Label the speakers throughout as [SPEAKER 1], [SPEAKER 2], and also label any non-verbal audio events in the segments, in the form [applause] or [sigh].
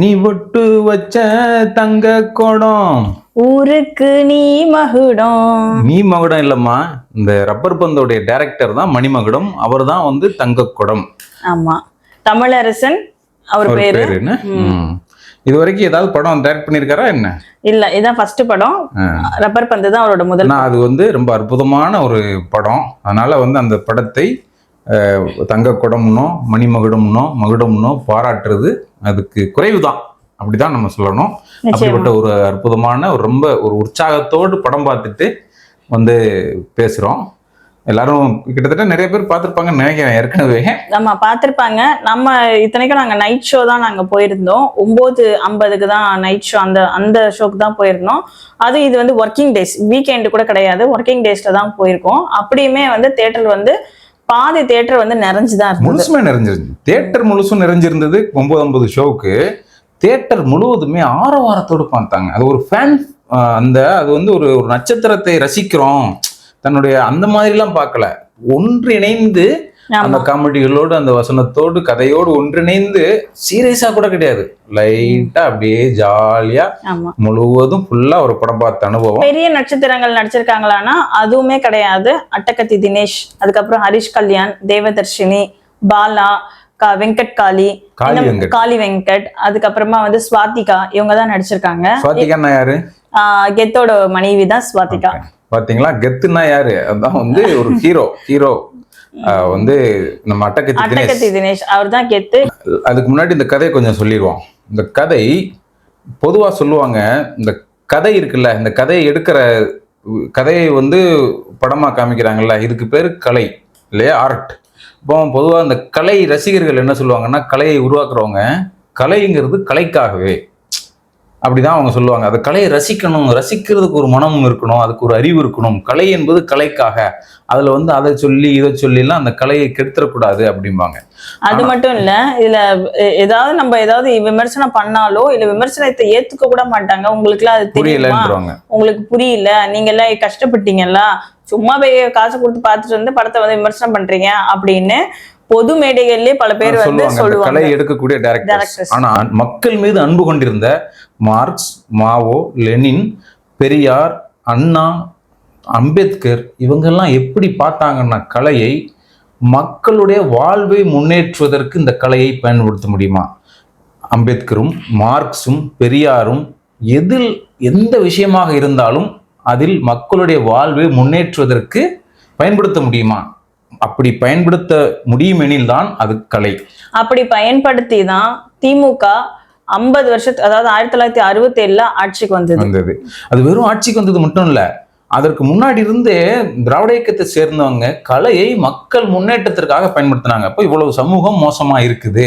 [SPEAKER 1] நீ ஒட்டு வச்ச தங்க குடம்.
[SPEAKER 2] ஊருக்கு நீ மகுடம்.
[SPEAKER 1] நீ மகுடம் இல்லம்மா. இந்த ரப்பர் பந்தோடைய டைரக்டர் தான் மணிமகுடம். அவர் தான் வந்து தங்க குடம்.
[SPEAKER 2] ஆமா. தமிழரசன் அவர் பேரு.
[SPEAKER 1] என்ன. இது வரைக்கும் ஏதாவது படம் டைரக்ட் பண்ணியிருக்காரா என்ன?
[SPEAKER 2] இல்ல இதான் ஃபர்ஸ்ட் படம். ரப்பர் பந்து தான் அவரோட முதல்
[SPEAKER 1] அது வந்து ரொம்ப அற்புதமான ஒரு படம். அதனால வந்து அந்த படத்தை தங்க குடம்னோ மணிமகுடம்னோ மகுடம்னோ பாராட்டுறது அதுக்கு குறைவுதான். அப்படிதான் நம்ம சொல்லணும். அப்படிப்பட்ட ஒரு அற்புதமான ஒரு ரொம்ப ஒரு உற்சாகத்தோடு படம் பார்த்துட்டு வந்து பேசுறோம். எல்லாரும் கிட்டத்தட்ட நிறைய பேர் பார்த்துருப்பாங்கன்னு நினைக்கிறேன் ஏற்கனவே.
[SPEAKER 2] நம்ம பார்த்திருப்பாங்க. நம்ம இத்தனைக்கும் நாங்க நைட் ஷோ தான் நாங்க போயிருந்தோம். ஒன்பது ஐம்பதுக்கு தான் நைட் ஷோ அந்த அந்த ஷோக்கு தான் போயிருந்தோம். அது இது வந்து ஒர்க்கிங் டேஸ் வீக்கெண்டு கூட கிடையாது. ஒர்க்கிங் டேஸ்ல தான் போயிருக்கோம். அப்படியுமே வந்து தேட்டர் வந்து பாதி தேட்டர் வந்து நிறைஞ்சுதான்
[SPEAKER 1] முழுசுமே நிறைஞ்சிருந்தது தேட்டர் முழுசும் நிறைஞ்சிருந்தது ஒன்பது ஒன்பது ஷோவுக்கு. தேட்டர் முழுவதுமே ஆரவாரத்தோடு பார்த்தாங்க. அது ஒரு ஃபேன் அந்த அது வந்து ஒரு ஒரு நட்சத்திரத்தை ரசிக்கிறோம். தன்னுடைய அந்த மாதிரிலாம் பார்க்கல. ஒன்றிணைந்து அந்த காமெடிகளோடு அந்த வசனத்தோடு கதையோடு ஒன்றிணைந்து சீரியஸா கூட கிடையாது. லைட்டா அப்படியே ஜாலியா முழுவதும் ஃபுல்லா ஒரு படம் பார்த்த அனுபவம்.
[SPEAKER 2] பெரிய நட்சத்திரங்கள் நடிச்சிருக்காங்களான்னா அதுவுமே கிடையாது. அட்டகத்தி தினேஷ் அதுக்கப்புறம் ஹரிஷ் கல்யாண் தேவதர்ஷினி பாலா கா வெங்கட் காளி
[SPEAKER 1] காளி வெங்கட்.
[SPEAKER 2] அதுக்கப்புறமா வந்து ஸ்வாதிகா இவங்க தான் நடிச்சிருக்காங்க.
[SPEAKER 1] சுவாத்திகா யாரு?
[SPEAKER 2] கெத்தோட மனைவி தான் ஸ்வாதிகா
[SPEAKER 1] பாத்தீங்களா? கெத்துனா யாரு? அதான் வந்து ஒரு ஹீரோ ஹீரோ வந்து நம்ம தினேஷ்.
[SPEAKER 2] அட்டகத்தி தினேஷ் அவர் தான் கெத்து.
[SPEAKER 1] அதுக்கு முன்னாடி இந்த கதையை கொஞ்சம் சொல்லிடுவோம். இந்த கதை பொதுவாக சொல்லுவாங்க இந்த கதை இருக்குல்ல இந்த கதையை எடுக்கிற கதையை வந்து படமாக காமிக்கிறாங்கல்ல இதுக்கு பேர் கலை இல்லையா? ஆர்ட் இப்போ பொதுவாக இந்த கலை ரசிகர்கள் என்ன சொல்லுவாங்கன்னா கலையை உருவாக்குறவங்க கலைங்கிறது கலைக்காகவே. அப்படிதான் அவங்க சொல்லுவாங்க. அந்த கலையை ரசிக்கணும். ரசிக்கிறதுக்கு ஒரு மனம் இருக்கணும். அதுக்கு ஒரு அறிவு இருக்கணும். கலை என்பது கலைக்காக. அதுல வந்து அதை சொல்லி இதை சொல்லிலாம் அந்த கலையை கெடுத்துடக்கூடாது அப்படிம்பாங்க.
[SPEAKER 2] அது மட்டும் இல்ல இதுல ஏதாவது நம்ம ஏதாவது விமர்சனம் பண்ணாலோ இல்ல விமர்சனத்தை ஏத்துக்க கூட மாட்டாங்க. உங்களுக்கு எல்லாம் அது
[SPEAKER 1] புரியலன்றவங்க.
[SPEAKER 2] உங்களுக்கு புரியல. நீங்க எல்லாம் கஷ்டப்பட்டீங்கல்ல? சும்மா போய் காசு கொடுத்து பார்த்துட்டு வந்து படத்தை வந்து விமர்சனம் பண்றீங்க அப்படின்னு பொது மேடைகள்லயே பல பேர் வந்து
[SPEAKER 1] சொல்லுவாங்க கலை எடுக்கக்கூடிய டைரக்டர்ஸ். ஆனா மக்கள் மீது அன்பு கொண்டிருந்த Marx Mao Lenin Periyar Anna Ambedkar இவங்கெல்லாம் எப்படி பார்த்தாங்கன்னா கலையை மக்களுடைய வாழ்வை முன்னேற்றுவதற்கு இந்த கலையை பயன்படுத்த முடியுமா? அம்பேத்கரும் மார்க்ஸும் பெரியாரும் எதில் எந்த விஷயமாக இருந்தாலும் அதில் மக்களுடைய வாழ்வை முன்னேற்றுவதற்கு பயன்படுத்த முடியுமா? அப்படி பயன்படுத்த முடியுமெனில் தான் அது கலை.
[SPEAKER 2] அப்படி பயன்படுத்தி தான் திமுக ஐம்பது வருஷத்து அதாவது ஆயிரத்தி தொள்ளாயிரத்தி அறுபத்தி ஏழுல ஆட்சிக்கு வந்தது.
[SPEAKER 1] வந்தது. அது வெறும் ஆட்சிக்கு வந்தது மட்டும் இல்ல அதற்கு முன்னாடி இருந்தே திராவிட இயக்கத்தை சேர்ந்தவங்க கலையை மக்கள் முன்னேற்றத்திற்காக பயன்படுத்தினாங்க. அப்போ இவ்வளவு சமூகம் மோசமா இருக்குது.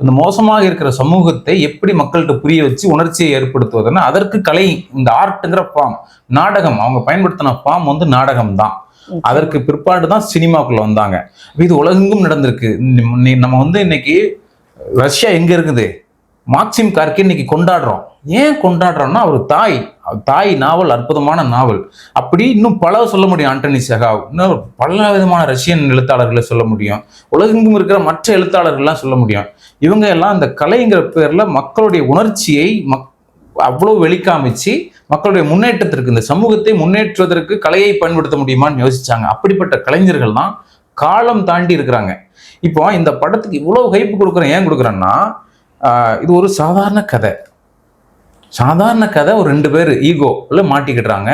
[SPEAKER 1] இந்த மோசமாக இருக்கிற சமூகத்தை எப்படி மக்கள்கிட்ட புரிய வச்சு உணர்ச்சியை ஏற்படுத்துவதுன்னா அதற்கு கலை இந்த ஆர்ட்ங்கிற ஃபார்ம் நாடகம் அவங்க பயன்படுத்தின ஃபார்ம் வந்து நாடகம் தான் அதற்கு பிற்பாடு தான் சினிமாக்குள்ள வந்தாங்க. இது உலகெங்கும் நடந்திருக்கு. நம்ம வந்து இன்னைக்கு ரஷ்யா எங்க இருக்குது? மாக்சிம் கார்கே இன்னைக்கு கொண்டாடுறோம். ஏன் கொண்டாடுறோம்னா அவர் தாய் தாய் நாவல் அற்புதமான நாவல். அப்படி இன்னும் பல சொல்ல முடியும் ஆண்டனி செகாவ். இன்னும் பல விதமான ரஷ்யன் எழுத்தாளர்களை சொல்ல முடியும். உலகெங்கும் இருக்கிற மற்ற எழுத்தாளர்கள்லாம் சொல்ல முடியும். இவங்க எல்லாம் அந்த கலைங்கிற பேர்ல மக்களுடைய உணர்ச்சியை மக் அவ்வளவு வெளிக்காமிச்சு மக்களுடைய முன்னேற்றத்திற்கு இந்த சமூகத்தை முன்னேற்றுவதற்கு கலையை பயன்படுத்த முடியுமான்னு யோசிச்சாங்க. அப்படிப்பட்ட கலைஞர்கள் தான் காலம் தாண்டி இருக்கிறாங்க. இப்போ இந்த படத்துக்கு இவ்வளவு ஹைப் கொடுக்குறேன் ஏன் கொடுக்குறேன்னா இது ஒரு சாதாரண கதை. சாதாரண கதை ஒரு ரெண்டு பேர் ஈகோவில் மாட்டிக்கிடுறாங்க.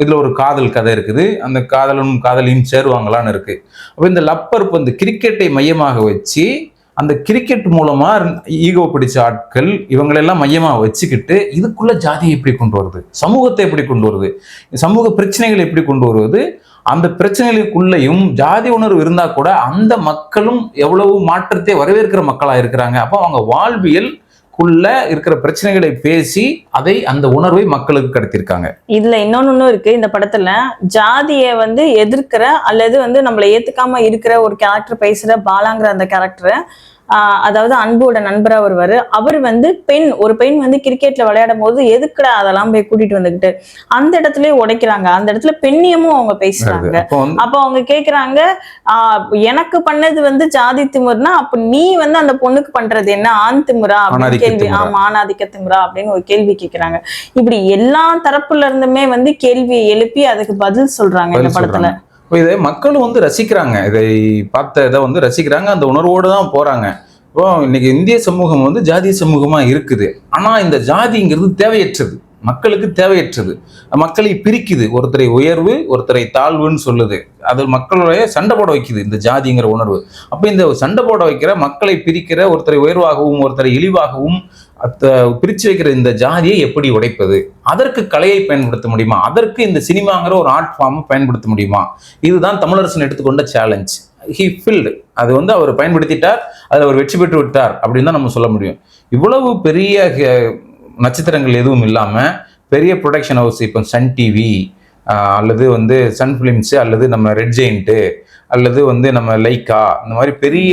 [SPEAKER 1] இதில் ஒரு காதல் கதை இருக்குது. அந்த காதலும் காதலியும் சேருவாங்களான்னு இருக்குது அப்போ இந்த லப்பர் வந்து கிரிக்கெட்டை மையமாக வச்சு அந்த கிரிக்கெட் மூலமா ஈகோ பிடிச்ச ஆட்கள் இவங்களெல்லாம் மையமா வச்சுக்கிட்டு இதுக்குள்ள ஜாதியை எப்படி கொண்டு வருது? சமூகத்தை எப்படி கொண்டு வருது? சமூக பிரச்சனைகளை எப்படி கொண்டு வருவது அந்த பிரச்சனைகளுக்குள்ளேயும் ஜாதி உணர்வு இருந்தா கூட அந்த மக்களும் எவ்வளவு மாற்றத்தை வரவேற்கிற மக்களா இருக்கிறாங்க. அப்போ அவங்க வாழ்வியல் குள்ள இருக்கிற பிரச்சனைகளை பேசி அதை அந்த உணர்வை மக்களுக்கு கடத்திருக்காங்க
[SPEAKER 2] இதுல இன்னொன்னு இருக்கு. இந்த படத்துல ஜாதியை வந்து எதிர்க்கிற அல்லது வந்து நம்மளை ஏத்துக்காம இருக்கிற ஒரு கேரக்டர் பேசுற பாலாங்கிற அந்த கேரக்டர் அதாவது அன்போட நண்பரா வருவாரு அவர் வந்து பெண் ஒரு பெண் வந்து கிரிக்கெட்ல விளையாடும் போது எதுக்குடா அதெல்லாம் போய் கூட்டிட்டு வந்துகிட்டு அந்த இடத்துலயே உடைக்கிறாங்க. அந்த இடத்துல பெண்ணியமும் அவங்க பேசுறாங்க.
[SPEAKER 1] அப்போ
[SPEAKER 2] அவங்க கேக்குறாங்க ஆஹ் எனக்கு பண்ணது வந்து ஜாதி திமிர்னா அப்ப நீ வந்து அந்த பொண்ணுக்கு பண்றது என்ன? ஆண் திமிரா? அப்படின்னு கேள்வி. ஆமா ஆணாதிக்க திமிரா அப்படின்னு ஒரு கேள்வி கேக்குறாங்க. இப்படி எல்லா தரப்புல இருந்துமே வந்து கேள்வியை எழுப்பி அதுக்கு பதில் சொல்றாங்க இந்த படத்துல.
[SPEAKER 1] இப்போ இதை மக்களும் வந்து ரசிக்கிறாங்க. இதை பார்த்த இதை வந்து ரசிக்கிறாங்க. அந்த உணர்வோடு தான் போகிறாங்க இப்போ இன்னைக்கு இந்திய சமூகம் வந்து ஜாதிய சமூகமாக இருக்குது. ஆனால் இந்த ஜாதிங்கிறது தேவையற்றது. மக்களுக்கு தேவையற்றது. மக்களை பிரிக்குது. ஒருத்தரை உயர்வு ஒருத்தரை தாழ்வுன்னு சொல்லுது. அது மக்களுடைய சண்டை போட வைக்குது இந்த ஜாதிங்கிற உணர்வு. அப்போ இந்த சண்டை போட வைக்கிற மக்களை பிரிக்கிற ஒருத்தரை உயர்வாகவும் ஒருத்தரை இழிவாகவும் அத்த பிரிச்சு வைக்கிற இந்த ஜாதியை எப்படி உடைப்பது? அதற்கு கலையை பயன்படுத்த முடியுமா? அதற்கு இந்த சினிமாங்கிற ஒரு ஆர்ட் ஃபார்மை பயன்படுத்த முடியுமா? இதுதான் தமிழரசன் எடுத்துக்கொண்ட சேலஞ்ச் ஹி ஃபில்டு அது வந்து அவர் பயன்படுத்திட்டார் அதில் அவர் வெற்றி பெற்று விட்டார் அப்படின்னு தான் நம்ம சொல்ல முடியும். இவ்வளவு பெரிய நட்சத்திரங்கள் எதுவும் இல்லாமல் பெரிய ப்ரொடக்ஷன் ஹவுஸ் இப்போ சன் டிவி அல்லது வந்து சன் ஃபிலிம்ஸு அல்லது நம்ம ரெட் ஜெயிண்ட்டு அல்லது வந்து நம்ம லைக்கா இந்த மாதிரி பெரிய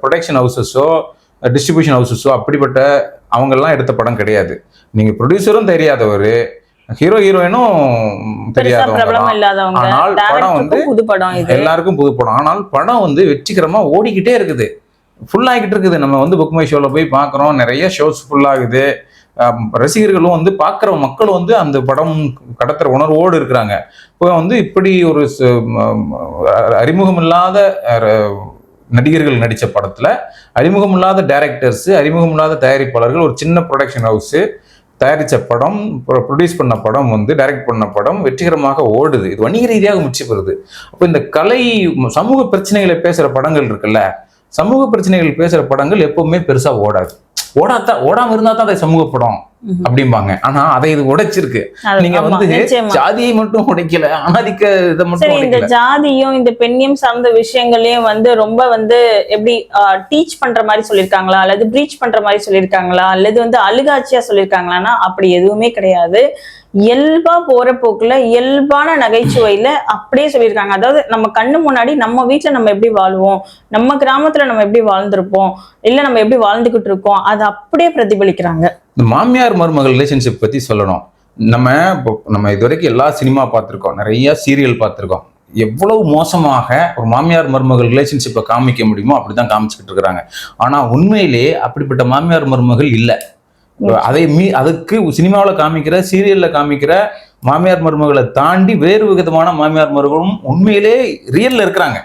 [SPEAKER 1] ப்ரொடக்ஷன் ஹவுசஸோ டிஸ்ட்ரிபியூஷன் ஹவுசஸோ அப்படிப்பட்ட அவங்கெல்லாம் எடுத்த படம் கிடையாது. நீங்கள் ப்ரொடியூசரும் தெரியாதவர் ஹீரோ ஹீரோயினும் தெரியாதவங்க ஆனால் படம் வந்து
[SPEAKER 2] புது படம்
[SPEAKER 1] எல்லாருக்கும் புது படம். ஆனால் படம் வந்து வெற்றிகரமா ஓடிக்கிட்டே இருக்குது. ஃபுல் ஆகிட்டு இருக்குது. நம்ம வந்து புக் மை ஷோல போய் பார்க்குறோம். நிறைய ஷோஸ் ஃபுல் ஆகுது. ஆம், ரசிகர்களும் வந்து பார்க்குற மக்களும் வந்து அந்த படம் கடத்துற உணர்வோடு இருக்கிறாங்க. இப்போ வந்து இப்படி ஒரு அறிமுகம் இல்லாத நடிகர்கள் நடித்த படத்தில் அறிமுகம் இல்லாத டேரக்டர்ஸ் அறிமுகம் இல்லாத தயாரிப்பாளர்கள் ஒரு சின்ன ப்ரொடக்ஷன் ஹவுஸு தயாரித்த படம் ப்ரொடியூஸ் பண்ண படம் வந்து டைரக்ட் பண்ண படம் வெற்றிகரமாக ஓடுது. இது வணிக ரீதியாக முற்றி பெறுது அப்போ இந்த கலை சமூக பிரச்சனைகளை பேசுகிற படங்கள் இருக்குல்ல சமூக பிரச்சனைகள் பேசுகிற படங்கள் எப்போவுமே பெருசாக ஓடாது. ஓடாத ஓடாம இருந்தா தான் அதை சமூக படம்
[SPEAKER 2] ம்ஹும்.
[SPEAKER 1] அப்படிம்பாங்க. ஆனா அதை இது உடைச்சிருக்கு. நீங்க வந்து. ஜாதியை மட்டும் உடைக்கல அனாதிக்க இதை மட்டும்
[SPEAKER 2] இந்த ஜாதியும் இந்த பெண்ணியம் சார்ந்த விஷயங்களையும் வந்து ரொம்ப வந்து எப்படி டீச் பண்ற மாதிரி சொல்லியிருக்காங்களா அல்லது ப்ரீச் பண்ற மாதிரி சொல்லியிருக்காங்களா அல்லது வந்து அழுகாட்சியா சொல்லியிருக்காங்களான்னா அப்படி எதுவுமே கிடையாது. இயல்பா போற போக்குல இயல்பான நகைச்சுவையில அப்படியே சொல்லியிருக்காங்க. அதாவது நம்ம கண்ணு முன்னாடி நம்ம வீட்டுல நம்ம எப்படி வாழ்வோம்? நம்ம கிராமத்துல நம்ம எப்படி வாழ்ந்திருப்போம்? இல்ல நம்ம எப்படி வாழ்ந்துகிட்டு இருக்கோம்? அதை அப்படியே பிரதிபலிக்கிறாங்க.
[SPEAKER 1] இந்த மாமியார் மருமகள் ரிலேஷன்ஷிப் பத்தி சொல்லணும். நம்ம நம்ம இது வரைக்கும் எல்லா சினிமா பார்த்துருக்கோம். நிறைய சீரியல் பார்த்துருக்கோம். எவ்வளவு மோசமாக ஒரு மாமியார் மருமகள் ரிலேஷன்ஷிப்பை காமிக்க முடியுமோ அப்படிதான் காமிச்சுக்கிட்டு இருக்கிறாங்க. ஆனா உண்மையிலேயே அப்படிப்பட்ட மாமியார் மருமகள் இல்லை. அதை மீ அதுக்கு சினிமாவில் காமிக்கிற சீரியல்ல காமிக்கிற மாமியார் மருமகளை தாண்டி வேறு விதமான மாமியார் மருமகளும் உண்மையிலே ரியல்ல இருக்கிறாங்க.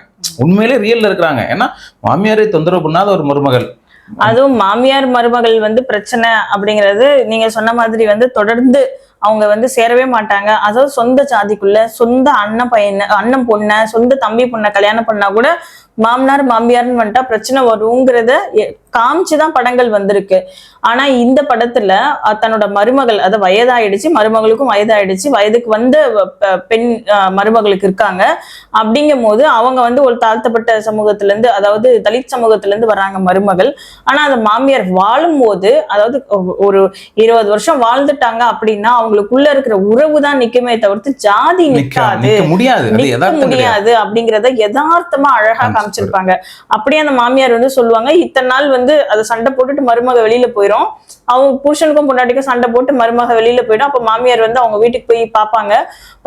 [SPEAKER 1] உண்மையிலே ரியல்ல இருக்கிறாங்க. ஏன்னா மாமியாரை தொந்தரவு பண்ணாத ஒரு மருமகள்.
[SPEAKER 2] அதுவும் மாமியார் மருமகள் வந்து பிரச்சனை அப்படிங்கிறது நீங்க சொன்ன மாதிரி வந்து தொடர்ந்து அவங்க வந்து சேரவே மாட்டாங்க. அதாவது சொந்த ஜாதிக்குள்ள சொந்த அண்ணன் பையனை அண்ணன் பொண்ணை சொந்த தம்பி பொண்ணை கல்யாணம் பண்ணா கூட மாமனார் மாமியார்னு வந்துட்டா பிரச்சனை வருங்கிறத காமிச்சுதான் படங்கள் வந்திருக்கு. ஆனா இந்த படத்துல தன்னோட மருமகள் அது வயதாயிடுச்சு மருமகளுக்கும் வயதாயிடுச்சு வயதுக்கு வந்த பெண் அஹ், மருமகளுக்கு இருக்காங்க. அப்படிங்கும் போது அவங்க வந்து ஒரு தாழ்த்தப்பட்ட சமூகத்துல இருந்து அதாவது தலித் சமூகத்துல இருந்து வராங்க மருமகள். ஆனா அந்த மாமியார் வாழும் போது அதாவது ஒரு இருபது வருஷம் வாழ்ந்துட்டாங்க அப்படின்னா அவங்களுக்குள்ள இருக்கிற உறவு தான் நிக்குமே தவிர்த்து ஜாதி
[SPEAKER 1] நிக்க
[SPEAKER 2] நிக்காது.
[SPEAKER 1] நிக்க முடியாது.
[SPEAKER 2] முடியாது அப்படிங்கறத யதார்த்தமா அழகா. காமிச்சிருப்பாங்க. அப்படியே அந்த மாமியார் வந்து சொல்லுவாங்க இத்தனை நாள் வந்து அதை சண்டை போட்டுட்டு மருமக வெளியில போயிரும். அவங்க புருஷனுக்கும் பொண்டாட்டிக்கும் சண்டை போட்டு மருமக வெளியில போயிடும். அப்ப மாமியார் வந்து அவங்க வீட்டுக்கு போய் பார்ப்பாங்க.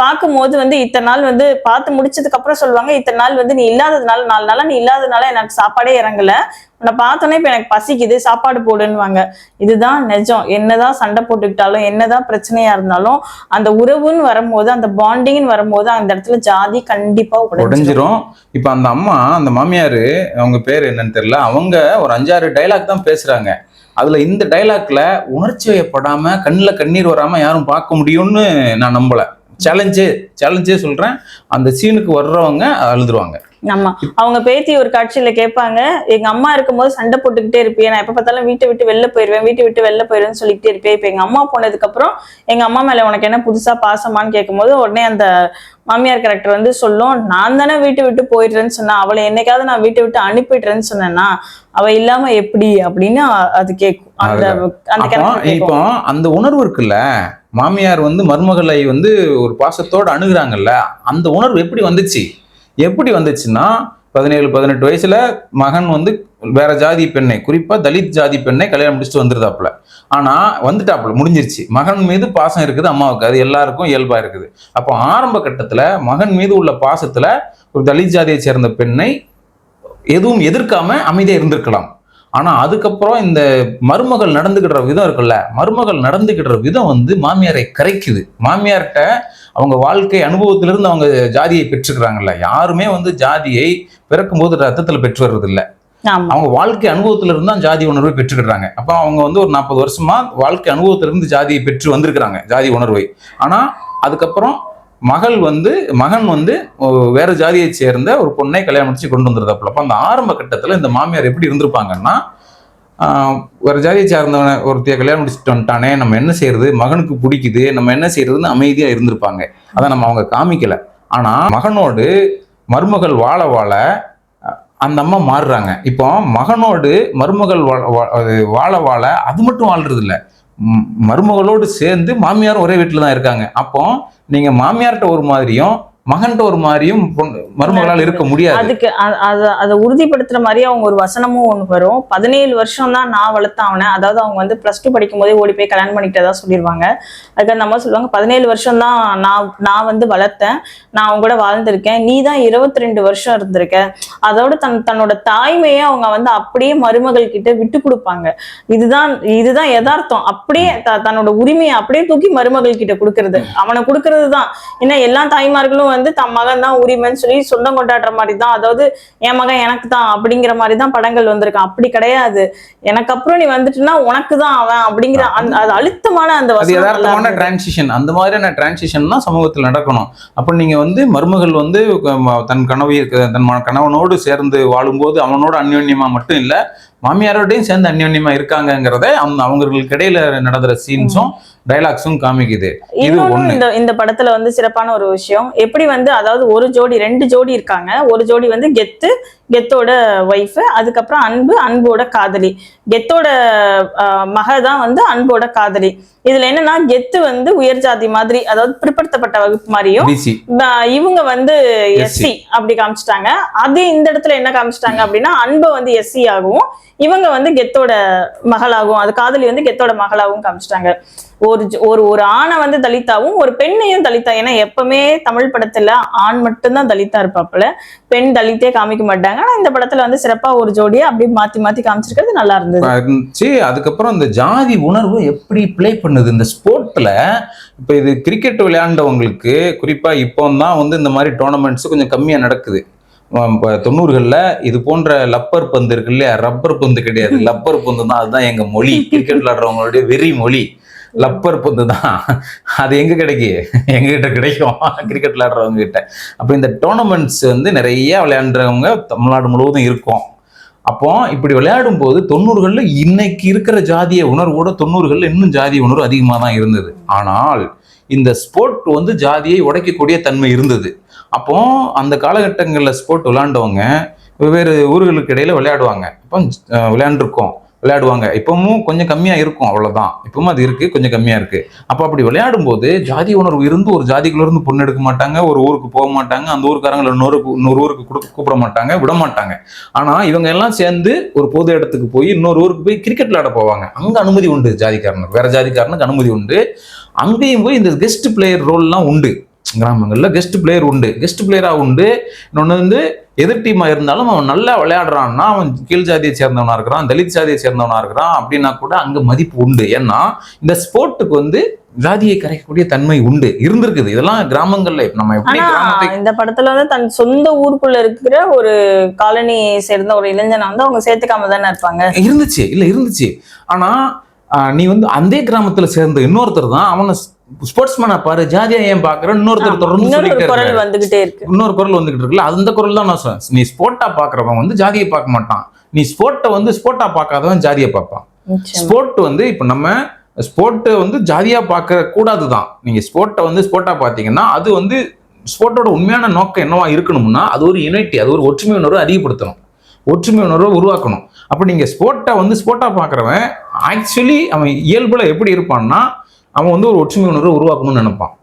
[SPEAKER 2] பார்க்கும்போது வந்து இத்தனை நாள் வந்து பார்த்து முடிச்சதுக்கு அப்புறம் சொல்லுவாங்க இத்தனை நாள் வந்து நீ இல்லாததுனால நாலு நாளா நீ இல்லாததுனால எனக்கு சாப்பாடே இறங்கல. உன்னை பார்த்தோன்னே இப்போ எனக்கு பசிக்குது சாப்பாடு போடுன்னுவாங்க. இதுதான் நிஜம். என்னதான் சண்டை போட்டுக்கிட்டாலும் என்னதான் பிரச்சனையா இருந்தாலும் அந்த உறவுன்னு வரும்போது அந்த பாண்டிங்னு வரும்போது அந்த இடத்துல ஜாதி கண்டிப்பா உடைஞ்சிரும்.
[SPEAKER 1] இப்போ அந்த அம்மா அந்த மாமியாரு அவங்க பேர் என்னன்னு தெரியல. அவங்க ஒரு அஞ்சாறு டைலாக் தான் பேசுறாங்க. அதுல இந்த டைலாக்ல உணர்ச்சி வயப்படாம கண்ணில் கண்ணீர் வராம யாரும் பார்க்க முடியும்னு நான் நம்பல. சேலஞ்சே சேலஞ்சே சொல்றேன். அந்த சீனுக்கு வர்றவங்க அழுதுருவாங்க.
[SPEAKER 2] ஆமா அவங்க பேத்தி ஒரு காட்சியில கேட்பாங்க எங்க அம்மா இருக்கும்போது சண்டை போட்டுக்கிட்டே இருப்பேன் நான் எப்ப பார்த்தாலும் வீட்டை விட்டு வெளில போயிருவேன் வீட்டை விட்டு வெளில போயிருவேன்னு சொல்லிக்கிட்டே இருப்பேன் இப்ப எங்க அம்மா போனதுக்கு அப்புறம் எங்க அம்மா மேல உனக்கு என்ன புதுசா பாசமான்னு கேட்கும்போது உடனே அந்த மாமியார் கேரக்டர் வந்து சொல்லும் நான் தானே வீட்டை விட்டு போயிடுறேன்னு சொன்னா அவளை என்னைக்காவது நான் வீட்டை விட்டு அனுப்பிடுறேன்னு சொன்னேன்னா அவ இல்லாம எப்படி? அப்படின்னு அது கேட்கும். அந்த அந்த
[SPEAKER 1] இப்போ அந்த உணர்வு இருக்குல்ல மாமியார் வந்து மருமகளை வந்து ஒரு பாசத்தோட அணுகுறாங்கல்ல அந்த உணர்வு எப்படி வந்துச்சு? எப்படி வந்துச்சுன்னா பதினேழு பதினெட்டு வயசுல மகன் வந்து வேற ஜாதி பெண்ணை குறிப்பா தலித் ஜாதி பெண்ணை கல்யாணம் முடிச்சுட்டு வந்துருதாப்புல. ஆனா வந்துட்டாப்புல முடிஞ்சிருச்சு. மகன் மீது பாசம் இருக்குது அம்மாவுக்கு. அது எல்லாருக்கும் இயல்பா இருக்குது. அப்போ ஆரம்ப கட்டத்துல மகன் மீது உள்ள பாசத்துல ஒரு தலித் ஜாதியை சேர்ந்த பெண்ணை எதுவும் எதிர்க்காம அமைதியா இருந்திருக்கலாம். ஆனா அதுக்கப்புறம் இந்த மருமகள் நடந்துகிடுற விதம் இருக்குல்ல மருமகள் நடந்துகிடுற விதம் வந்து மாமியாரை கரைக்குது. மாமியார்கிட்ட அவங்க வாழ்க்கை அனுபவத்திலிருந்து அவங்க ஜாதியை பெற்றுக்கிறாங்கல்ல. யாருமே வந்து ஜாதியை பிறக்கும்போது ரத்தத்துல பெற்று வர்றது இல்ல
[SPEAKER 2] ஆமா.
[SPEAKER 1] அவங்க வாழ்க்கை அனுபவத்துல இருந்து தான் ஜாதி உணர்வை பெற்றுக்கிறாங்க. அப்ப அவங்க வந்து ஒரு நாற்பது வருஷமா வாழ்க்கை அனுபவத்திலிருந்து ஜாதியை பெற்று வந்திருக்கிறாங்க ஜாதி உணர்வை. ஆனா அதுக்கப்புறம் மகள் வந்து மகன் வந்து வேற ஜாதியை சேர்ந்த ஒரு பொண்ணை கல்யாணம் முடிச்சு கொண்டு வந்துருதாப்புல அப்ப அந்த ஆரம்ப கட்டத்துல இந்த மாமியார் எப்படி இருந்திருப்பாங்கன்னா ஒரு ஜாதியை சேர்ந்தவன ஒருத்தைய கல்யாணம் முடிச்சுட்டு வந்துட்டானே நம்ம என்ன செய்யறது? மகனுக்கு பிடிக்குது நம்ம என்ன செய்யறதுன்னு அமைதியா இருந்திருப்பாங்க. அதை நம்ம அவங்க காமிக்கல. ஆனா மகனோடு மருமகள் வாழ வாழ அந்த அம்மா மாறுறாங்க. இப்போ மகனோடு மருமகள் வாழ வா- அது வாழ வாழ அது மட்டும் வாழ்றது இல்லை. மருமகளோடு சேர்ந்து மாமியாரும் ஒரே வீட்டில் தான் இருக்காங்க. அப்போ நீங்கள் மாமியார்கிட்ட ஒரு மாதிரியும் மகன்கிட்ட ஒரு மாதிரியும் மருமகளால் இருக்க முடியாது.
[SPEAKER 2] அதுக்கு அதை உறுதிப்படுத்துற மாதிரி அவங்க ஒரு வசனமும் ஒண்ணு வரும். பதினேழு வருஷம் தான் நான் வளர்த்தேன் அவனை. அதாவது அவங்க வந்து பிளஸ் டூ படிக்கும் போதே ஓடி போய் கல்யாணம் பண்ணிக்கிட்டதா சொல்லிடுவாங்க அதுக்கு அந்த அம்மா சொல்லுவாங்க பதினேழு வருஷம் தான் நான் நான் வந்து வளர்த்தேன். நான் அவங்க கூட வாழ்ந்திருக்கேன். நீ தான் இருபத்தி ரெண்டு வருஷம் இருந்திருக்க. அதோட தன் தன்னோட தாய்மையை அவங்க வந்து அப்படியே மருமகள் கிட்ட விட்டு கொடுப்பாங்க. இதுதான் இதுதான் யதார்த்தம். அப்படியே த- தன்னோட உரிமையை அப்படியே தூக்கி மருமகள் கிட்ட கொடுக்கறது. அவனை கொடுக்கறது தான். ஏன்னா எல்லா தாய்மார்களும் வந்து தன் மகன் தான் உரிமைன்னு சொல்லி சொந்தம் கொண்டாடுற மாதிரி தான் அதாவது என் மகன் எனக்கு தான் அப்படிங்கிற மாதிரி தான் படங்கள் வந்திருக்கான் அப்படி கிடையாது. எனக்கு அப்புறம் நீ வந்துட்டுன்னா உனக்கு தான் அவன் அப்படிங்கிற அந்த அது அழுத்தமான அந்த
[SPEAKER 1] யதார்த்தமான. டிரான்சிஷன் அந்த மாதிரியான டிரான்சிஷன் தான் சமூகத்தில் நடக்கணும். அப்போ நீங்க வந்து மருமகள் வந்து தன் கணவை தன் கணவனோடு சேர்ந்து வாழும்போது அவனோட அந்யோன்யமா மட்டும் இல்ல மாமியாரோடையும் சேர்ந்து அந்யோன்யமா இருக்காங்கங்கிறத அவங்க அவங்களுக்கு இடையில நடந்துற சீன்ஸும் டைலாக்ஸும் காமிக்குது. இது
[SPEAKER 2] இன்னொன்னு இந்த இந்த படத்துல வந்து சிறப்பான ஒரு விஷயம். எப்படி வந்து அதாவது ஒரு ஜோடி ரெண்டு ஜோடி இருக்காங்க. ஒரு ஜோடி வந்து கெத்து கெத்தோட ஒய்ஃப் அதுக்கப்புறம் அன்பு அன்போட காதலி. கெத்தோட மக தான் வந்து அன்போட காதலி. இதுல என்னன்னா கெத்து வந்து உயர் ஜாதி மாதிரி அதாவது பிற்படுத்தப்பட்ட வகுப்பு மாதிரியும் இவங்க வந்து. எஸ்சி அப்படி காமிச்சிட்டாங்க. அது இந்த இடத்துல என்ன காமிச்சிட்டாங்க அப்படின்னா அன்பை வந்து எஸ்சி ஆகவும் இவங்க வந்து கெத்தோட மகளாகவும் அது காதலி வந்து கெத்தோட மகளாகவும் காமிச்சிட்டாங்க. ஒரு ஒரு ஒரு ஆணை வந்து தலித்தாவும் ஒரு பெண்ணையும் தலித்தா. ஏன்னா எப்பவுமே தமிழ் படத்துல ஆண் மட்டும்தான் தலித்தா இருப்பாப்புல. பெண் தலித்தே காமிக்க மாட்டாங்க. ஆனா இந்த படத்துல வந்து சிறப்பா ஒரு ஜோடியை அப்படியே மாத்தி மாத்தி காமிச்சிருக்கிறது நல்லா இருந்தது.
[SPEAKER 1] இருந்துச்சு அதுக்கப்புறம் இந்த ஜாதி உணர்வு எப்படி ப்ளே பண்ணுது? இந்த ஸ்போர்ட்ல இப்போ இது கிரிக்கெட் விளையாண்டவங்களுக்கு குறிப்பா இப்போ தான் வந்து இந்த மாதிரி டோர்னமெண்ட்ஸ் கொஞ்சம் கம்மியா நடக்குது. இப்ப தொண்ணூறுகள்ல இது போன்ற லப்பர் பந்து இருக்கு இல்லையா? ரப்பர் பந்து கிடையாது. [laughs] லப்பர் பந்து தான் அதுதான் எங்க மொழி. கிரிக்கெட் விளையாடுறவங்களுடைய வெறி மொழி. லப்பர் பந்து தான். அது எங்கே கிடைக்கு? எங்ககிட்ட கிடைக்கும். கிரிக்கெட் விளையாடுறவங்க கிட்ட. அப்போ இந்த டோர்னமெண்ட்ஸ் வந்து நிறைய விளையாடுறவங்க தமிழ்நாடு முழுவதும் இருக்கும். அப்போ இப்படி விளையாடும் போது தொண்ணூறுகளில் இன்னைக்கு இருக்கிற ஜாதிய உணர்வோட தொண்ணூறுகளில் இன்னும் ஜாதிய உணர்வு அதிகமாக தான் இருந்தது. ஆனால் இந்த ஸ்போர்ட் வந்து ஜாதியை உடைக்கக்கூடிய தன்மை இருந்தது. அப்போ அந்த காலகட்டங்களில் ஸ்போர்ட் விளையாண்டவங்க வெவ்வேறு ஊர்களுக்கு இடையில விளையாடுவாங்க. இப்போ விளையாண்டுருக்கோம். விளையாடுவாங்க. இப்பவும் கொஞ்சம் கம்மியா இருக்கும் அவ்வளவுதான். இப்பவும் அது இருக்கு கொஞ்சம் கம்மியா இருக்கு. அப்போ அப்படி விளையாடும் போது ஜாதி உணர்வு இருந்து ஒரு ஜாதிக்குள்ள இருந்து பொண்ணு எடுக்க மாட்டாங்க ஒரு ஊருக்கு போக மாட்டாங்க அந்த ஊருக்காரங்களை இன்னொரு இன்னொரு ஊருக்கு கூப்பிட- கூப்பிட மாட்டாங்க விட மாட்டாங்க. ஆனா இவங்க எல்லாம் சேர்ந்து ஒரு பொது இடத்துக்கு போய் இன்னொரு ஊருக்கு போய் கிரிக்கெட் விளையாட போவாங்க. அங்க அனுமதி உண்டு ஜாதிக்காரனுக்கு. வேற ஜாதிக்காரனுக்கு அனுமதி உண்டு. அங்கேயும் போய் இந்த கெஸ்ட் பிளேயர் ரோல்லாம் உண்டு. கிராமங்கள்ல கெஸ்ட் பிளேயர் உண்டு. கெஸ்ட் பிளேயரா உண்டு. இன்னொன்று வந்து எதிர் டீமா இருந்தாலும் அவன் நல்லா விளையாடுறான்னா அவன் கீழ் ஜாதியை சேர்ந்தவனா இருக்கிறான் தலித் ஜாதியை சேர்ந்தவனா இருக்கிறான் அப்படின்னா கூட அங்க மதிப்பு உண்டு. ஏன்னா இந்த ஸ்போர்ட்டுக்கு வந்து ஜாதியை கரைக்கக்கூடிய தன்மை உண்டு. இருந்திருக்குது. இதெல்லாம் கிராமங்கள்ல நம்ம எப்படி
[SPEAKER 2] இந்த படத்துல வந்து தன் சொந்த ஊருக்குள்ள இருக்கிற ஒரு காலனி சேர்ந்த ஒரு இளைஞனை வந்து அவங்க சேர்த்துக்காம தானே இருப்பாங்க?
[SPEAKER 1] இருந்துச்சு. இல்ல இருந்துச்சு. ஆனா நீ வந்து அந்த கிராமத்துல சேர்ந்த இன்னொருத்தர் தான் அவனை ஸ்போர்ட்ஸ்மேனா பாரு ஜாதியா ஏன் பாக்குற? இன்னொருத்தர். தொடர்ந்து
[SPEAKER 2] குரல். வந்துகிட்டே இருக்கு.
[SPEAKER 1] இன்னொரு குரல் வந்துகிட்டு இருக்குல்ல அந்த குரல் தான் நான் சொல்றேன் நீ ஸ்போர்ட்டா பாக்குறவன் வந்து ஜாதியை பார்க்க மாட்டான். நீ ஸ்போர்ட்டை வந்து ஸ்போர்ட்டா பார்க்காதவன் ஜாதியை பார்ப்பான். ஸ்போர்ட் வந்து இப்போ நம்ம ஸ்போர்ட்டை வந்து ஜாதியா பார்க்க கூடாது தான் நீங்க ஸ்போர்ட்டை வந்து ஸ்போர்ட்டா பார்த்தீங்கன்னா அது வந்து ஸ்போர்ட்டோட உண்மையான நோக்கம் என்னவா இருக்கணும்னா அது ஒரு யுனைட்டி அது ஒரு ஒற்றுமை உணர்வை அதிகப்படுத்தணும். ஒற்றுமை உணர்வை உருவாக்கணும். அப்போ நீங்க ஸ்போர்ட்டை வந்து ஸ்போர்ட்டா பார்க்குறவன் ஆக்சுவலி அவன் இயல்புல எப்படி இருப்பான்னா அவன் வந்து ஒரு ஒற்றுமை உணர்வை உருவாக்கணும்னு நினைப்பான்.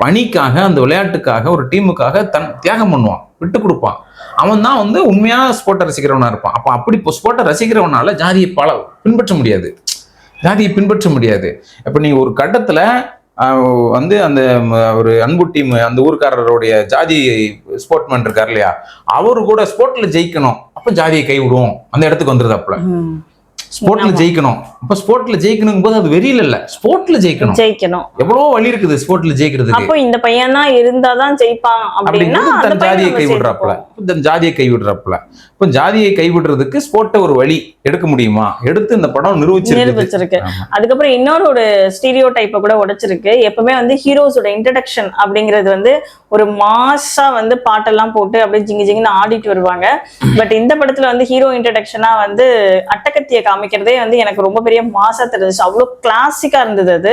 [SPEAKER 1] பணிக்காக அந்த விளையாட்டுக்காக ஒரு டீமுக்காக தன் தியாகம் பண்ணுவான் விட்டு கொடுப்பான். அவன் தான் வந்து உண்மையான ஸ்போர்ட்டை ரசிக்கிறவனா இருப்பான். அப்ப அப்படி இப்போ ஸ்போர்ட்டை ரசிக்கிறவனால ஜாதியை பல பின்பற்ற முடியாது. ஜாதியை பின்பற்ற முடியாது. இப்ப நீ ஒரு கட்டத்துல வந்து அந்த ஒரு அன்பு டீம் அந்த ஊர்க்காரருடைய ஜாதி ஸ்போர்ட்மேன் இருக்கார் இல்லையா? அவரு கூட ஸ்போர்ட்ல ஜெயிக்கணும். அப்ப ஜாதியை கைவிடுவோம். அந்த இடத்துக்கு வந்துருதாப்புல. ஸ்போர்ட்ல. ஜெயிக்கணும். அப்ப ஸ்போர்ட்ல ஜெயிக்கணும் போது அது வெறியில இல்ல ஸ்போர்ட்ல ஜெயிக்கணும்.
[SPEAKER 2] ஜெயிக்கணும்.
[SPEAKER 1] எவ்வளவோ வழி இருக்குது ஸ்போர்ட்ல ஜெயிக்கிறதுக்கு.
[SPEAKER 2] அப்போ இந்த பையன் தான் இருந்தாதான் ஜெயிப்பான் அப்படின்னா
[SPEAKER 1] தன் ஜாதியை கைவிடுறாப்புல. தன் ஜாதியை கைவிடுறாப்புல. இப்போ ஜாதியை கைவிடுறதுக்கு ஸ்போர்ட்டை ஒரு வழி எடுக்க முடியுமா? எடுத்து இந்த படம் நிரூபிச்சிருக்கு.
[SPEAKER 2] நிரூபிச்சிருக்கு. அதுக்கப்புறம் இன்னொரு ஒரு ஸ்டீரியோ டைப்பை கூட உடைச்சிருக்கு. எப்பவுமே வந்து ஹீரோஸோட இன்ட்ரடக்ஷன் அப்படிங்கிறது வந்து ஒரு மாஸா வந்து பாட்டெல்லாம் போட்டு அப்படியே ஜிங்கி ஜிங்கின்னு ஆடிட்டு வருவாங்க. [clears throat] பட் இந்த படத்துல வந்து ஹீரோ இன்ட்ரடக்ஷனா வந்து அட்டகத்தியை காமிக்கிறதே வந்து எனக்கு ரொம்ப பெரிய மாசா தெரிஞ்சுச்சு அவ்வளோ கிளாசிக்கா இருந்தது அது.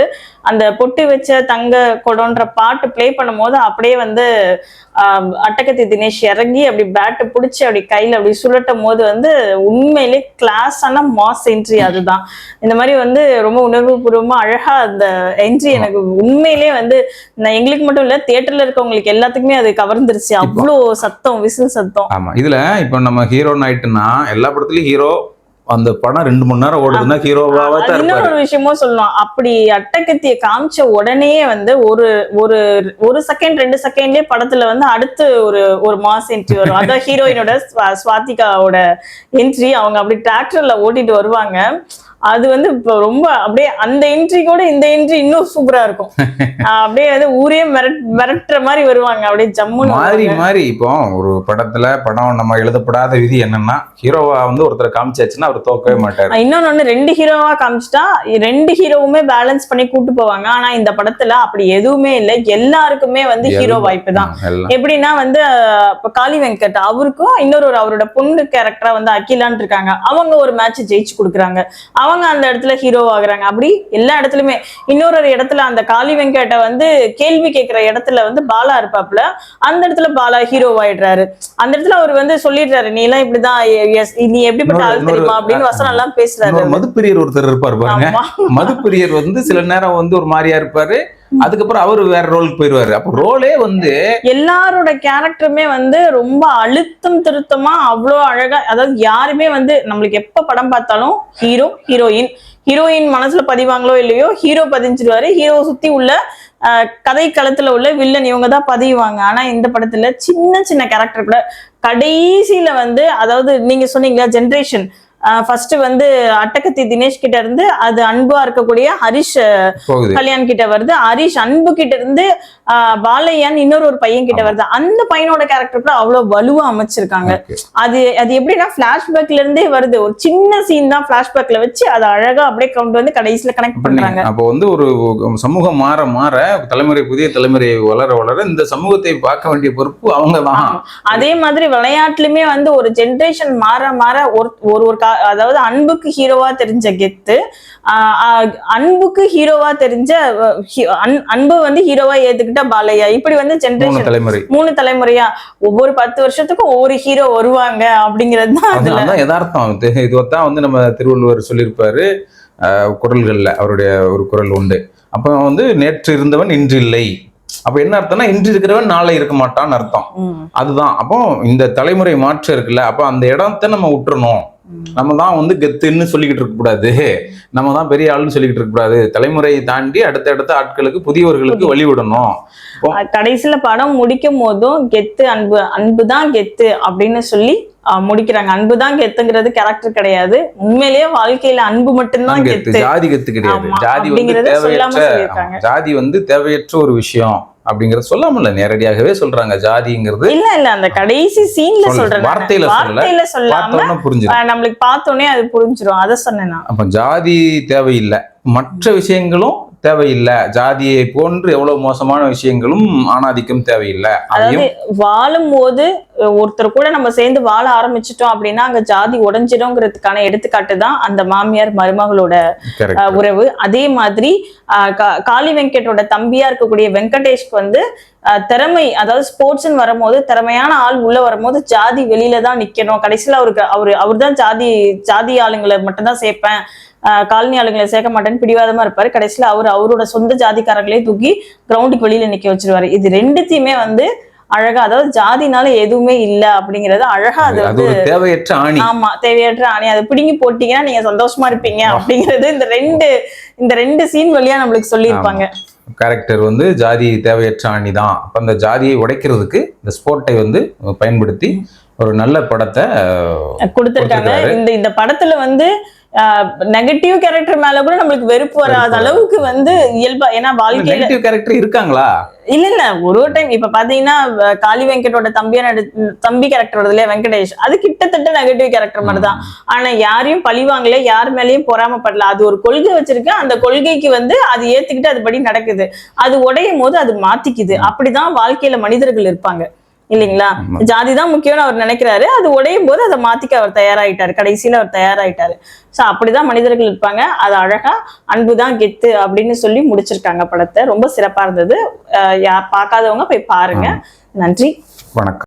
[SPEAKER 2] அந்த பொட்டு வச்ச தங்க கொடோன்ற பாட்டு ப்ளே பண்ணும்போது அப்படியே வந்து அட்டகத்தி தினேஷ் இறங்கி அப்படி பேட்டை பிடிச்சி அப்படி கையில அப்படி சுழட்டும் போது வந்து உண்மையிலே கிளாஸான மாஸ் என்ட்ரி அதுதான். இந்த மாதிரி வந்து ரொம்ப உணர்வுபூர்வமா அழகா அந்த என்ட்ரி எனக்கு உண்மையிலே வந்து நான் எங்களுக்கு மட்டும் இல்ல தியேட்டர்ல இருக்கவங்களுக்கு எல்லாத்துக்குமே அது கவர்ந்துருச்சு. அவ்வளோ சத்தம் விசில் சத்தம்.
[SPEAKER 1] ஆமா. இதுல இப்போ நம்ம ஹீரோ ஆயிட்டுனா எல்லா படத்துலயும் ஹீரோ அந்த படம் ரெண்டு மணி நேரம் ஓடுதுன்னா ஹீரோவாவே தான்
[SPEAKER 2] இன்னொரு விஷயமும் சொல்லலாம். அப்படி அட்டகத்திய காமிச்ச உடனே வந்து ஒரு ஒரு ஒரு செகண்ட் ரெண்டு செகண்ட்லயே படத்துல வந்து அடுத்து ஒரு ஒரு மாஸ் என்ட்ரி வரும். அதான் ஹீரோயினோட ஸ்வா- ஸ்வாதிகாவோட என்ட்ரி அவங்க அப்படி டிராக்டர்ல ஓட்டிட்டு வருவாங்க. அது வந்து இப்போ ரொம்ப அப்படியே அந்த என்ட்ரி கூட இந்த என்ட்ரி இன்னும் சூப்பரா இருக்கும். [laughs] அப்படியே வந்து ஊரே மிரட் மிரட்டுற மாதிரி வருவாங்க. அப்படியே
[SPEAKER 1] மாறி
[SPEAKER 2] வருவாங்க.
[SPEAKER 1] மாறி இப்போ ஒரு படத்துல படம் நம்ம எழுதப்படாத விதி என்னன்னா ஹீரோவா வந்து ஒருத்தரை காமிச்சாச்சுன்னா அவர் தோக்கவே மாட்டாரு.
[SPEAKER 2] இன்னொன்னு ஒண்ணு ரெண்டு ஹீரோவா காமிச்சிட்டா ரெண்டு ஹீரோவுமே பேலன்ஸ் பண்ணி கூட்டு போவாங்க. ஆனா இந்த படத்துல அப்படி எதுவுமே இல்லை. எல்லாருக்குமே வந்து ஹீரோ வாய்ப்பு தான். எப்படின்னா வந்து இப்ப காளி வெங்கட் அவருக்கும் இன்னொரு அவரோட பொண்ணு கேரக்டரா வந்து அகிலான் இருக்காங்க. அவங்க ஒரு மேட்ச் ஜெயிச்சு கொடுக்குறாங்க. அவங்க அந்த இடத்துல ஹீரோ ஆகுறாங்க. அப்படி எல்லா இடத்துலயுமே. இன்னொரு ஒரு இடத்துல அந்த காளி வெங்கட்டை வந்து கேள்வி கேட்கிற இடத்துல வந்து பாலா இருப்பாப்ல அந்த இடத்துல பாலா ஹீரோ ஆயிடுறாரு. அந்த இடத்துல அவர் வந்து சொல்லிடுறாரு நீ எல்லாம் இப்படிதான் நீ எப்படிப்பட்ட ஆள் தெரியுமா? அப்படின்னு வசனம் எல்லாம் பேசுறாரு
[SPEAKER 1] மதுப்பிரியர் ஒருத்தர் இருப்பார் பாருங்க. மதுப்பிரியர் வந்து சில நேரம் வந்து ஒரு மாதிரியா இருப்பாரு. அதுக்கப்புறம் அவரு வேற ரோலுக்கு போயிருவாரு. அப்ப ரோலே வந்து
[SPEAKER 2] எல்லாரோட கேரக்டருமே வந்து ரொம்ப அழுத்தம் திருத்தமா அவ்வளோ அழகா அதாவது யாருமே வந்து நம்மளுக்கு எப்ப படம் பார்த்தாலும் ஹீரோ ஹீரோயின் ஹீரோயின் மனசுல பதிவாங்களோ இல்லையோ ஹீரோ பதிஞ்சிருவாரு. ஹீரோ சுத்தி உள்ள கதை களத்துல உள்ள வில்லன் இவங்க தான் பதிவாங்க. ஆனா இந்த படத்துல சின்ன சின்ன கேரக்டர் கூட கடைசியில வந்து அதாவது நீங்க சொன்னீங்களா ஜென்ரேஷன் ஃபர்ஸ்ட் வந்து அட்டகத்தி தினேஷ் கிட்ட இருந்து அது அன்பா இருக்கக்கூடிய ஹரிஷ் கல்யாண் கிட்ட வருது. ஹரிஷ் அன்பு கிட்ட இருந்து பாலையான் இன்னொரு ஒரு பையன் கிட்ட வருது. அந்த பையனோட கேரக்டர் கூட அவ்வளவு வலுவா அமைச்சிருக்காங்க. அது அது எப்படின்னா பிளாஷ்பேக்ல இருந்தே வருது. ஒரு சின்ன சீன் தான் பிளாஷ்பேக்ல வச்சு அதை அழகா அப்படியே கொண்டு வந்து கடைசியில கனெக்ட் பண்றாங்க.
[SPEAKER 1] அப்போ வந்து ஒரு சமூகம் மாற மாற தலைமுறை புதிய தலைமுறை வளர வளர இந்த சமூகத்தை பார்க்க வேண்டிய பொறுப்பு அவங்க தான்.
[SPEAKER 2] அதே மாதிரி விளையாட்டுலயுமே வந்து ஒரு ஜென்ரேஷன் மாற மாற ஒரு ஒரு அதாவது அன்புக்கு ஹீரோவா தெரிஞ்ச கெத்து அன்புக்கு ஹீரோவா தெரிஞ்ச அன்பு வந்து ஹீரோவா ஏத்துக்கிட்ட பாலையா? இப்படி வந்து ஜென்ரேஷன்
[SPEAKER 1] தலைமுறை.
[SPEAKER 2] மூணு தலைமுறையா. ஒவ்வொரு பத்து வருஷத்துக்கும் ஒவ்வொரு ஹீரோ வருவாங்க அப்படிங்கிறது தான்
[SPEAKER 1] யதார்த்தம். இது- இதுதான் வந்து நம்ம திருவள்ளுவர் சொல்லியிருப்பாரு அஹ், குறள்கள்ல அவருடைய ஒரு குறள் உண்டு. அப்ப வந்து நேற்று இருந்தவன் இன்று இல்லை. அப்ப என்ன அர்த்தம்னா இன்று இருக்கிறவன் நாளை இருக்க மாட்டான்னு அர்த்தம். அதுதான். அப்போ இந்த தலைமுறை மாற்றம் இருக்குல்ல அப்போ அந்த இடத்த நம்ம விட்டுறணும். நம்ம தான் வந்து கெத்துன்னு சொல்லிக்கிட்டு இருக்க கூடாது. நம்ம தான் பெரிய ஆளுன்னு சொல்லிக்கிட்டு இருக்க கூடாது. தலைமுறையை தாண்டி அடுத்த அடுத்த ஆட்களுக்கு புதியவர்களுக்கு வழி விடணும்
[SPEAKER 2] அஹ் கடைசியில படம் முடிக்கும் போதும் கெத்து அன்பு அன்பு தான் கெத்து அப்படின்னு சொல்லி முடிக்கிறாங்க. அன்பு தான் கெத்துங்கிறது கேரக்டர் கிடையாது. உண்மையிலேயே வாழ்க்கையில அன்பு மட்டும்தான்
[SPEAKER 1] கெத்து ஜாதி கெத்து கிடையாது. ஜாதி வந்து தேவையற்ற ஜாதி வந்து தேவையற்ற ஒரு விஷயம். அப்படிங்கறத சொல்லாமல நேரடியாகவே சொல்றாங்க ஜாதிங்கிறது
[SPEAKER 2] இல்ல இல்ல அந்த கடைசி சீன்ல
[SPEAKER 1] சொல்லு.
[SPEAKER 2] சொல்றேன்.
[SPEAKER 1] வார்த்தையில.
[SPEAKER 2] வார்த்தையில சொல்லாம
[SPEAKER 1] புரிஞ்சிடும்
[SPEAKER 2] நம்மளுக்கு பார்த்தோன்னே அது புரிஞ்சிரும் அதை சொன்னேன்
[SPEAKER 1] அப்ப ஜாதி தேவையில்லை மற்ற விஷயங்களும் தேவையில்லை. ஜாதியை போன்று எவ்வளவு மோசமான விஷயங்களும் ஆணாதிக்கம் தேவையில்லை.
[SPEAKER 2] அதாவது வாழும் போது ஒருத்தர் கூட நம்ம சேர்ந்து வாழ ஆரம்பிச்சிட்டோம் அப்படின்னா அங்க ஜாதி உடைஞ்சிடும்ங்கிறதுக்கான எடுத்துக்காட்டு தான் அந்த மாமியார் மருமகளோட உறவு. அதே மாதிரி காளி வெங்கட்டோட தம்பியா இருக்கக்கூடிய வெங்கடேஷ்க்கு வந்து திறமை அதாவது ஸ்போர்ட்ஸ்னு வரும்போது திறமையான ஆள் உள்ள வரும்போது ஜாதி வெளியில தான் நிக்கணும். கடைசியில அவருக்கு அவரு அவர் தான் ஜாதி ஜாதி ஆளுங்களை மட்டும்தான் சேர்ப்பேன். காலனி ஆளுங்களை சேர்க்க மாட்டேன்னு பிடிவாதமா இருப்பாரு. கடைசியில அவர் அவரோட சொந்த ஜாதிக்காரங்களே தூக்கி கிரவுண்டுக்கு வெளியில நிக்க வச்சிருவாரு. இது ரெண்டுத்தையுமே வந்து அழகா அதாவது ஜாதினால எதுவுமே இல்ல அப்படிங்கறது அழகா அது
[SPEAKER 1] ஒரு தேவையற்ற ஆணி.
[SPEAKER 2] ஆமா தேவையற்ற ஆணி. அதை பிடுங்கி போட்டீங்கன்னா நீங்க சந்தோஷமா இருப்பீங்க அப்படிங்கிறது இந்த ரெண்டு இந்த ரெண்டு சீன் வழியா நம்மளுக்கு சொல்லியிருப்பாங்க.
[SPEAKER 1] கேரக்டர் வந்து ஜாதி தேவையற்ற ஆணி தான். அப்ப அந்த ஜாதியை உடைக்கிறதுக்கு இந்த ஸ்போர்ட்டை வந்து பயன்படுத்தி ஒரு நல்ல படத்தை
[SPEAKER 2] கொடுத்திருக்காங்க. இந்த இந்த படத்துல வந்து நெகட்டிவ் கேரக்டர் மேல கூட நம்மளுக்கு வெறுப்பு வராத அளவுக்கு வந்து இயல்பா ஏன்னா வாழ்க்கையில
[SPEAKER 1] நெகட்டிவ் கேரக்டர் இருக்காங்களா?
[SPEAKER 2] இல்ல இல்ல ஒரு ஒரு டைம் இப்ப பாத்தீங்கன்னா காளி வெங்கட்டோட தம்பியா நடி தம்பி கேரக்டர் வருது இல்லையா வெங்கடேஷ்? அது கிட்டத்தட்ட நெகட்டிவ் கேரக்டர் மாதிரி தான் ஆனா யாரையும் பழிவாங்கல யார் மேலயும் பொறாமப்படல. அது ஒரு கொள்கை வச்சிருக்கு. அந்த கொள்கைக்கு வந்து அது ஏத்துக்கிட்டு அதுபடி நடக்குது. அது உடையும் போது அது மாத்திக்குது. அப்படிதான் வாழ்க்கையில மனிதர்கள் இருப்பாங்க. இல்லைங்களா. ஜாதி தான் முக்கியம்னு அவர் நினைக்கிறாரு. அது உடையும் போது அதை மாத்திக்க அவர் தயாராயிட்டாரு. கடைசியில அவர் தயாராயிட்டாரு. சோ அப்படிதான் மனிதர்கள் இருப்பாங்க. அது அழகா அன்புதான் கெத்து அப்படின்னு சொல்லி முடிச்சிருக்காங்க படத்தை. ரொம்ப சிறப்பா இருந்தது. பார்க்காதவங்க போய் பாருங்க. நன்றி.
[SPEAKER 1] வணக்கம்.